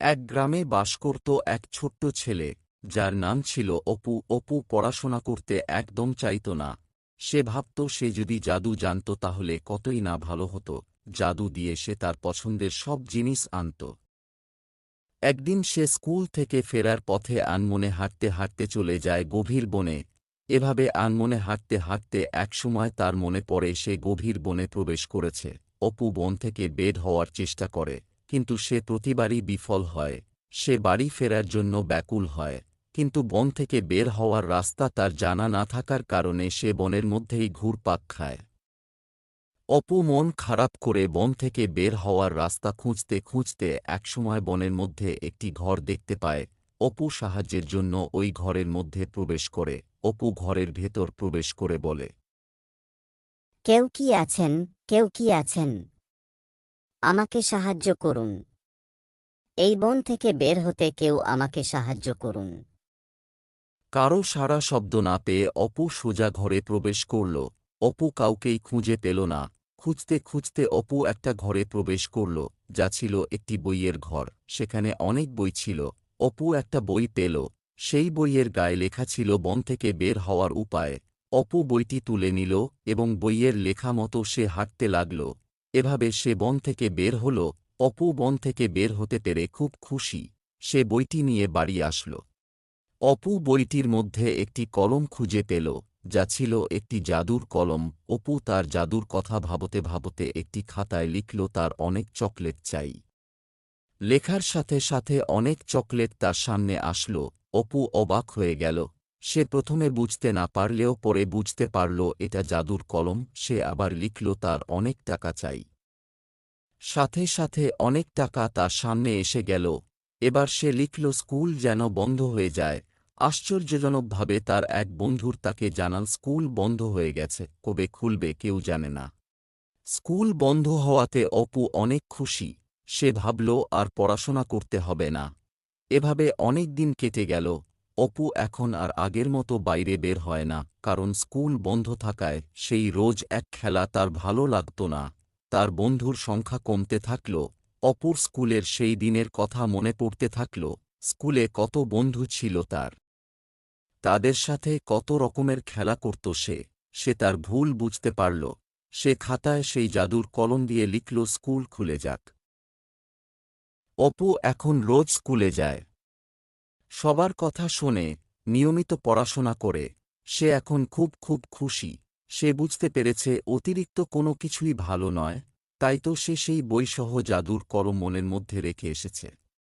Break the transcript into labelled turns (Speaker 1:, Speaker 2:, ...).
Speaker 1: এক গ্রামে বাস করত এক ছোট্ট ছেলে, যার নাম ছিল অপু। অপু পড়াশোনা করতে একদম চাইত না। সে ভাবত, সে যদি জাদু জানত তাহলে কতই না ভালো হতো। জাদু দিয়ে সে তার পছন্দের সব জিনিস আনত। একদিন সে স্কুল থেকে ফেরার পথে আনমনে হাঁটতে হাঁটতে চলে যায় গভীর বনে। এভাবে আনমনে হাঁটতে হাঁটতে একসময় তার মনে পড়ে সে গভীর বনে প্রবেশ করেছে। অপু বন থেকে বেড হওয়ার চেষ্টা করে। কিন্তু সে প্রতিবারই বিফল হয়। সে বাড়ি ফেরার জন্য ব্যাকুল হয়, কিন্তু বন থেকে বের হওয়ার রাস্তা তার জানা না থাকার কারণে সে বনের মধ্যেই ঘুরপাক খায়। অপু মন খারাপ করে বন থেকে বের হওয়ার রাস্তা খুঁজতে খুঁজতে একসময় বনের মধ্যে একটি ঘর দেখতে পায়। অপু সাহায্যের জন্য ওই ঘরের মধ্যে প্রবেশ করে। অপু ঘরের ভেতর প্রবেশ করে বলে,
Speaker 2: কেউ কি আছেন? কেউ কি আছেন? আমাকে সাহায্য করুন। এই বন থেকে বের হতে কেউ আমাকে সাহায্য করুন।
Speaker 1: কারও সারা শব্দ না পেয়ে অপু সোজা ঘরে প্রবেশ করল। অপু কাউকেই খুঁজে পেল না। খুঁজতে খুঁজতে অপু একটা ঘরে প্রবেশ করল, যা ছিল একটি বইয়ের ঘর। সেখানে অনেক বই ছিল। অপু একটা বই পেল। সেই বইয়ের গায়ে লেখা ছিল বন থেকে বের হওয়ার উপায়। অপু বইটি তুলে নিল এবং বইয়ের লেখা মতো সে হাঁটতে লাগল। এভাবে সে বন থেকে বের হল, অপু বন থেকে বের হতে পেরে খুব খুশি, সে বইটি নিয়ে বাড়ি আসল। অপু বইটির মধ্যে একটি কলম খুঁজে পেল, যা ছিল একটি জাদুর কলম, অপু তার জাদুর কথা ভাবতে ভাবতে একটি খাতায় লিখল তার অনেক চকলেট চাই। লেখার সাথে সাথে অনেক চকলেট তার সামনে আসল, অপু অবাক হয়ে গেল সে প্রথমে বুঝতে না পারলেও পরে বুঝতে পারল এটা জাদুর কলম, সে আবার লিখল তার অনেক টাকা চাই। সাথে সাথে অনেক টাকা তার সামনে এসে গেল। এবার সে লিখল, স্কুল যেন বন্ধ হয়ে যায়। আশ্চর্যজনকভাবে তার এক বন্ধুর তাকে জানাল স্কুল বন্ধ হয়ে গেছে, কবে খুলবে কেউ জানে না। স্কুল বন্ধ হওয়াতে অপু অনেক খুশি। সে ভাবল, আর পড়াশোনা করতে হবে না। এভাবে অনেক দিন কেটে গেল। অপু এখন আর আগের মতো বাইরে বের হয় না, কারণ স্কুল বন্ধ থাকায় সেই রোজ এক খেলা তার ভালো লাগত না। তার বন্ধুর সংখ্যা কমতে থাকল, অপুর স্কুলের সেই দিনের কথা মনে পড়তে থাকল, স্কুলে কত বন্ধু ছিল তার। তাদের সাথে কত রকমের খেলা করত সে সে তার ভুল বুঝতে পারল, সে খাতায় সেই জাদুর কলম দিয়ে লিখল, স্কুল খুলে যাক। অপু এখন রোজ স্কুলে যায়। সবার কথা শোনে, নিয়মিত পড়াশোনা করে, সে এখন খুব খুব খুশি। সে বুঝতে পেরেছে অতিরিক্ত কোনো কিছুই ভালো নয়, তাই তো সে সেই বইসহ জাদুর করম মনের মধ্যে রেখে এসেছে।